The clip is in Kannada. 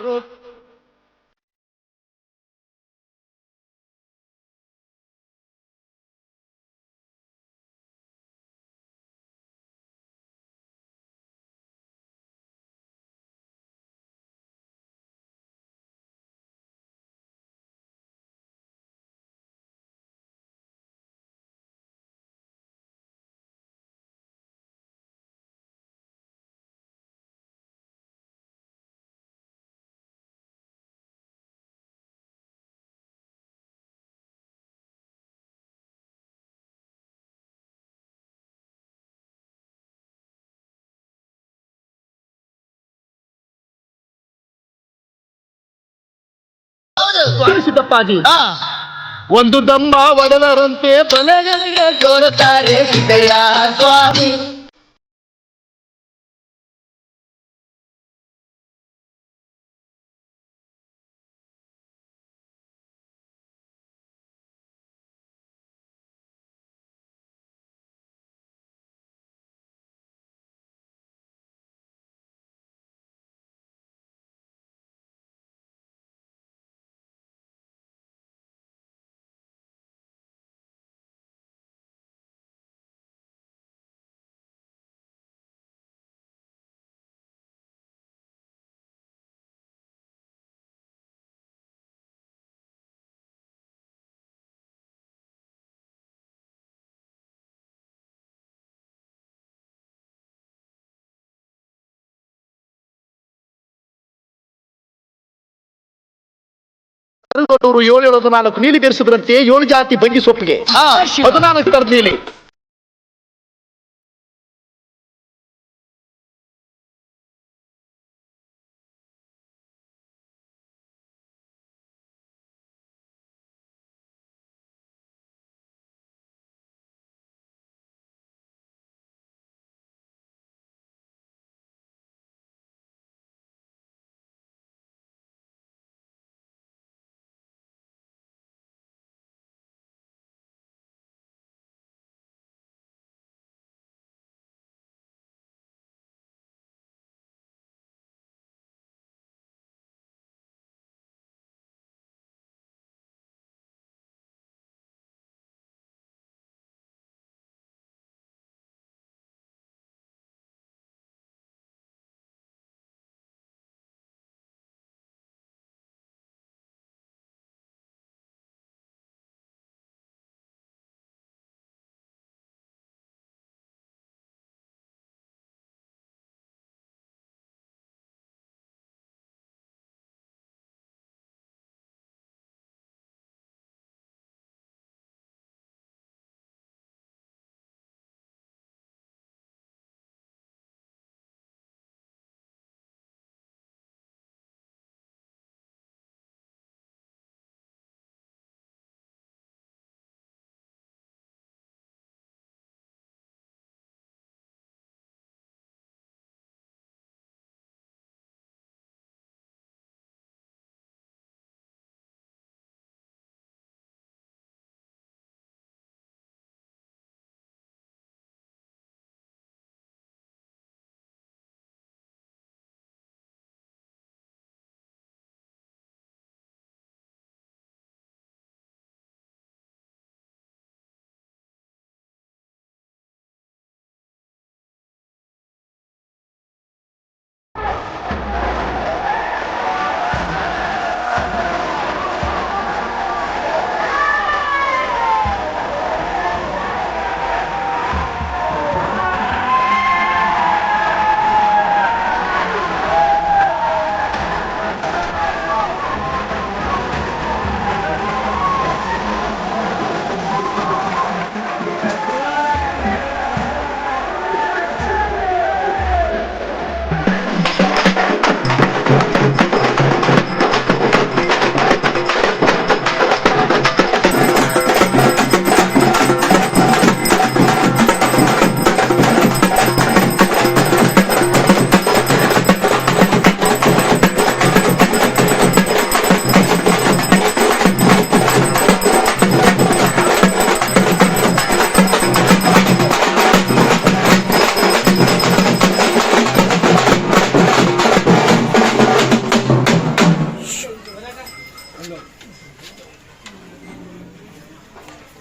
Ruth. ತಿಳಿಸಿದಪ್ಪಾಜಿ ಸಿದ್ದಪ್ಪಾಜಿ ಒಂದು ದಮ್ಮ ಒಡೆದರಂತೆ ತಲೆಗಳಿಗೆ ತೋರುತ್ತಾರೆ ಸಿದ್ದಯ್ಯ ಸ್ವಾಮಿ. ದೊಡ್ಡವರು ಏಳು ಏಳು ಹದಿನಾಲ್ಕು ನೀಲಿ ಬೆರೆಸಿದ್ರಂತೆ ಏಳು ಜಾತಿ ಬಂಗಿ ಸೊಪ್ಪಿಗೆ. ಹದಿನಾಲ್ಕು ತರದ ನೀಲಿ